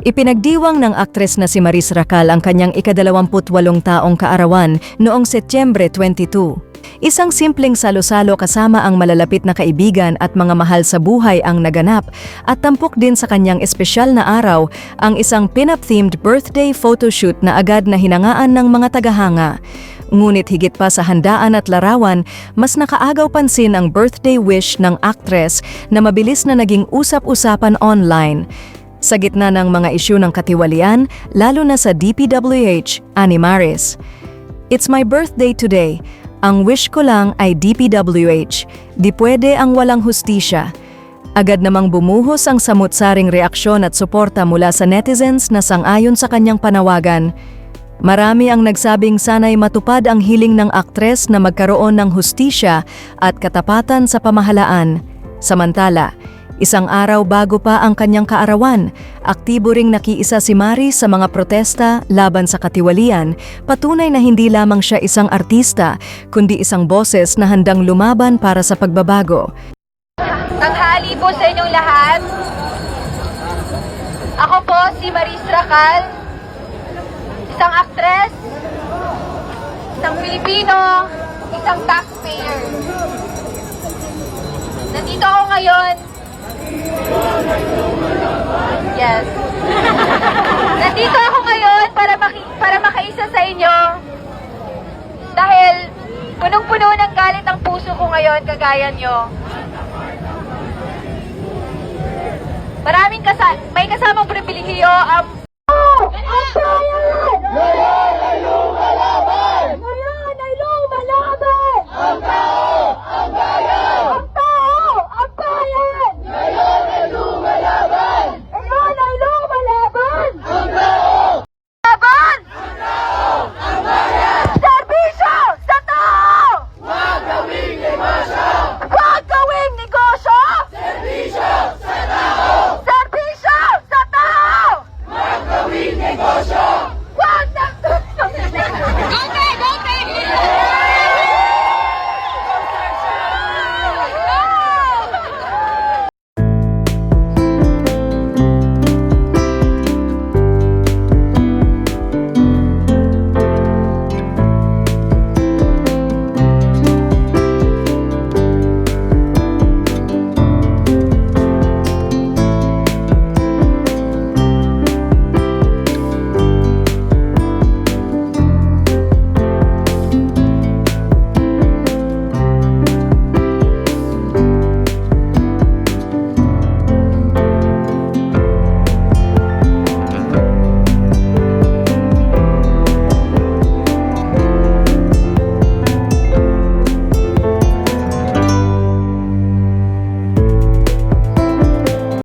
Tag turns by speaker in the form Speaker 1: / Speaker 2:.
Speaker 1: Ipinagdiwang ng aktres na si Maris Racal ang kanyang ikadalawamputwalong taong kaarawan noong Setyembre 22. Isang simpleng salo-salo kasama ang malalapit na kaibigan at mga mahal sa buhay ang naganap at tampok din sa kanyang espesyal na araw ang isang pin-up-themed birthday photoshoot na agad na hinangaan ng mga tagahanga. Ngunit higit pa sa handaan at larawan, mas nakaagaw pansin ang birthday wish ng aktres na mabilis na naging usap-usapan online. Sa gitna ng mga isyu ng katiwalian, lalo na sa DPWH, ani Maris. It's my birthday today. Ang wish ko lang ay DPWH. Di pwede ang walang hustisya. Agad namang bumuhos ang samut-saring reaksyon at suporta mula sa netizens na sangayon sa kanyang panawagan. Marami ang nagsabing sanay matupad ang hiling ng aktres na magkaroon ng hustisya at katapatan sa pamahalaan. Samantala, isang araw bago pa ang kanyang kaarawan, aktibo ring nakiisa si Mari sa mga protesta laban sa katiwalian, patunay na hindi lamang siya isang artista, kundi isang boses na handang lumaban para sa pagbabago.
Speaker 2: Tanghali po sa inyong lahat. Ako po si Maris Racal, isang aktres, isang Pilipino, isang taxpayer. Nandito ako ngayon. Nandito ako ngayon para maki para makaisa sa inyo. Dahil punong-puno ng galit ang puso ko ngayon kagaya nyo. Maraming kasa may kasamang pribilehiyo ang Ngayon